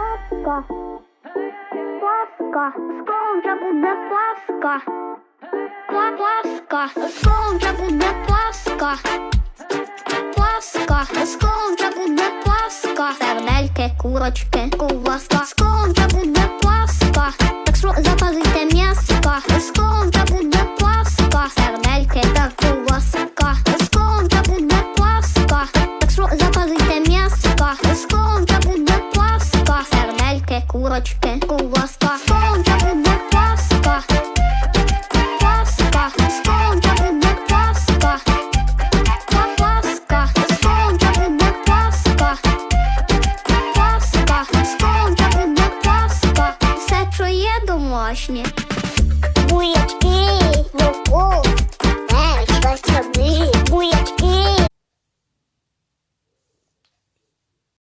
Паска. Паска. Скоро буде Паска. Паска. Скоро буде Паска. Паска. Скоро буде Паска. Сердельки, курочки, ковбаска. Скоро буде Паска. Так що запалите м'яска. Скоро буде Паска. Сердельки та ковбаска. Скоро буде Паска. Так що запалите м'яска. Скоро курочки, ковбаска. Скоро вже буде Паска. Паска. Вже буде Паска. Па- Паска. Вже буде Паска. Все, що є домашнє.